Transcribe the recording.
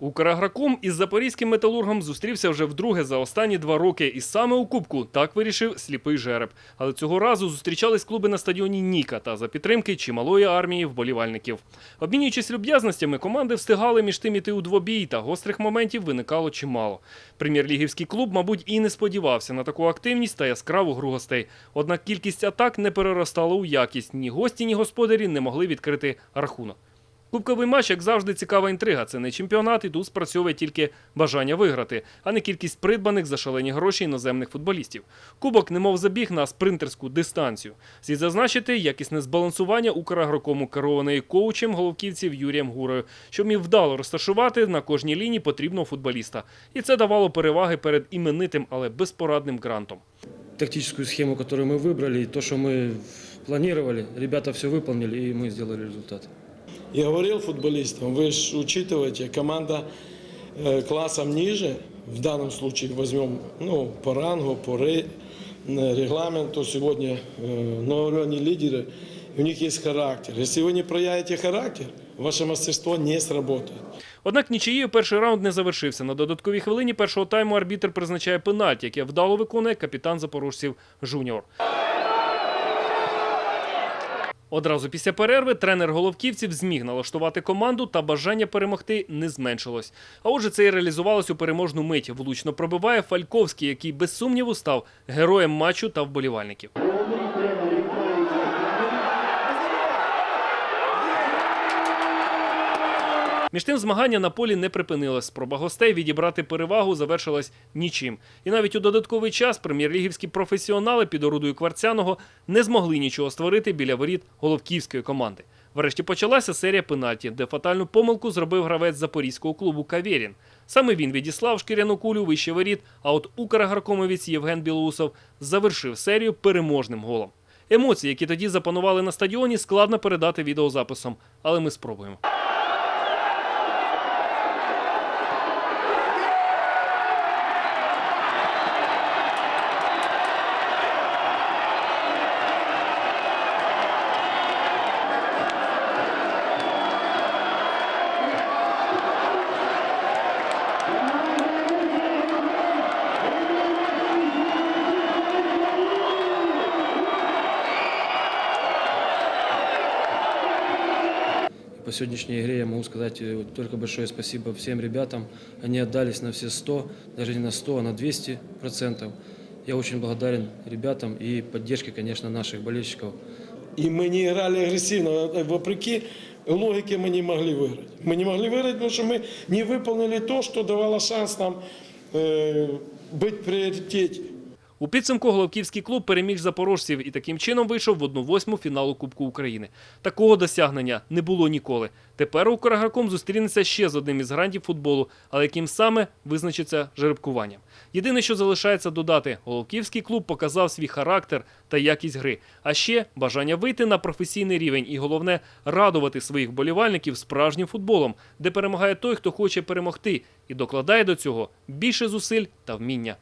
Украграком із запорізьким металургом зустрівся вже вдруге за останні два роки, і саме у кубку так вирішив сліпий жереб. Але цього разу зустрічались клуби на стадіоні Ніка та за підтримки чималої армії вболівальників. Обмінюючись люб'язностями, команди встигали між тим іти у двобій, та гострих моментів виникало чимало. Прем'єр-лігівський клуб, мабуть, і не сподівався на таку активність та яскраву гру гостей. Однак кількість атак не переростала у якість. Ні гості, ні господарі не могли відкрити рахунок. Кубковий матч, як завжди, цікава інтрига. Це не чемпіонат, і тут спрацьовує тільки бажання виграти, а не кількість придбаних за шалені гроші іноземних футболістів. Кубок немов забіг на спринтерську дистанцію. Слід зазначити якісне збалансування Украгрокому керованої коучем головківців Юрієм Гурою, що вмів вдало розташувати на кожній лінії потрібного футболіста. І це давало переваги перед іменитим, але безпорадним грантом. тактическую схему, которую мы выбрали, и то, что мы планировали, ребята все выполнили, и мы сделали результат. Я говорил футболистам, вы же учитываете, команда э, классом ниже, в данном случае возьмем ну, по рангу, по ре- э, регламенту сегодня, э, но они лидеры, и у них есть характер. Если вы не проявите характер, ваше мастерство не сработает. Однак нічиєю перший раунд не завершився. На додатковій хвилині першого тайму арбітр призначає пенальті, яке вдало виконує капітан запорожців Жуніор. Одразу після перерви тренер головківців зміг налаштувати команду та бажання перемогти не зменшилось. А отже, це і реалізувалось у переможну мить. Влучно пробиває Фальковський, який без сумніву став героєм матчу та вболівальників. Між тим змагання на полі не припинилось. Спроба гостей відібрати перевагу завершилась нічим. І навіть у додатковий час прем'єр-лігівські професіонали під орудою Кварцяного не змогли нічого створити біля воріт головківської команди. Врешті почалася серія пенальті, де фатальну помилку зробив гравець запорізького клубу Кавєрін. Саме він відіслав шкіряну кулю вище воріт, а от украгаркомовець Євген Білоусов завершив серію переможним голом. Емоції, які тоді запанували на стадіоні, складно передати відеозаписом, але ми спробуємо. По сегодняшней игре я могу сказать э, вот только большое спасибо всем ребятам. Они отдались на все 100, даже не на 100, а на 200 процентов. Я очень благодарен ребятам и поддержке, конечно, наших болельщиков. И мы не играли агрессивно, э, вопреки логике мы не могли выиграть. Мы не могли выиграть, потому что мы не выполнили то, что давало шанс нам э, быть в приоритете. У підсумку Головківський клуб переміг запорожців і таким чином вийшов в 1-8 фіналу Кубку України. Такого досягнення не було ніколи. Тепер Украграком зустрінеться ще з одним із грантів футболу, але яким саме визначиться жеребкуванням. Єдине, що залишається додати, Головківський клуб показав свій характер та якість гри, а ще бажання вийти на професійний рівень і головне радувати своїх болівальників справжнім футболом, де перемагає той, хто хоче перемогти, і докладає до цього більше зусиль та вміння.